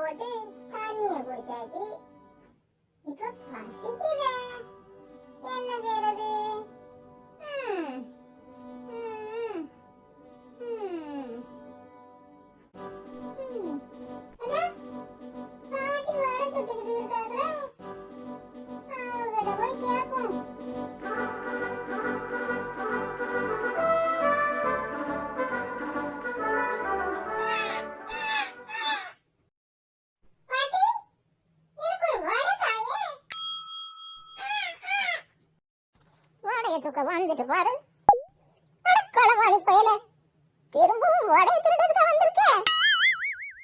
போட்டு தண்ணிய குடிச்சாச்சு இப்ப பசிக்குதே என்ன செய்யறது வாடகை தூக்க வந்துட்டு பாரு. களவாணி பயல திரும்பவும் வாடகை திருடத்துக்கு வந்திருக்க.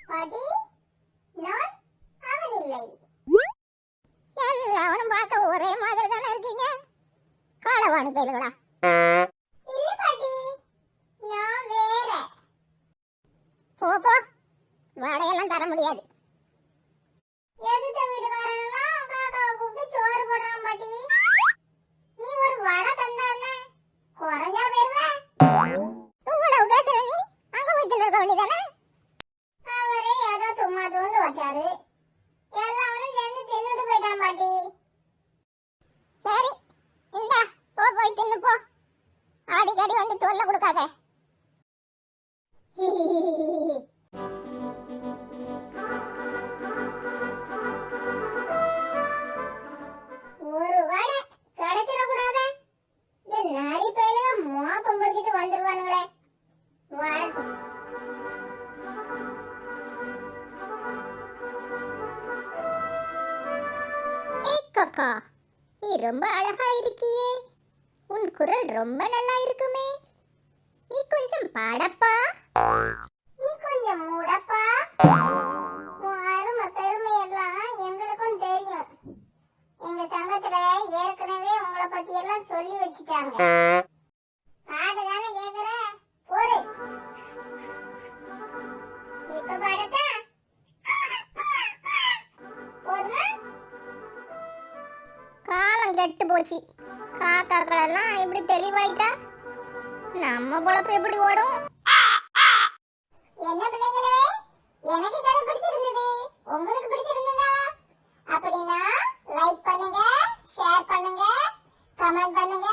பாட்டி நான் அவன் இல்லை. ஏன் அவனும் பார்க்க ஒரே மாதிரி தானே இருக்கீங்க? களவாணி பயலுகளா? இல்ல பாட்டி நான் வேற. போ போ. வாடகையெல்லாம் தர முடியாது. எதுத்த வீட்டுக்காரனெல்லாம் வச்சாரு எல்லாரும் சேர்ந்து தின்னுட்டு போயிட்டான் பாட்டி. சரி இந்தா போ போய் தின்னு போ. அடிக்கடி வந்து சொல்ல கொடுக்காத. ஒரு வடை கிடைச்சிட கூடாத இந்த நாரி பயிலுங்க மோப்பம் பிடிச்சிட்டு வந்துருவானுங்களே. வரட்டும். அக்கா நீ ரொம்ப அழகா இருக்கியே. உன் குரல் ரொம்ப நல்லா இருக்குமே. நீ கொஞ்சம் பாடப்பா. நீ கொஞ்சம் மூடப்பா. உன் அருமை பெருமை எல்லாம் எங்களுக்கும் தெரியும். எங்க சங்கத்துல ஏற்கனவே உங்களை பத்தி எல்லாம் சொல்லி வச்சுட்டாங்க. பாடு தானே கேக்குற? போரு இப்ப பாடத்தா கெட்டு போச்சு. காக்காக்களெல்லாம் இப்படி தெளிவாயிட்டா? நம்ம பொழப்பு எப்படி ஓடும்? என்ன பிள்ளைங்களே எனக்கு கதை பிடிச்சிருந்தது. உங்களுக்கு பிடிச்சிருந்ததா? அப்படின்னா லைக் பண்ணுங்க ஷேர் பண்ணுங்க கமெண்ட் பண்ணுங்க.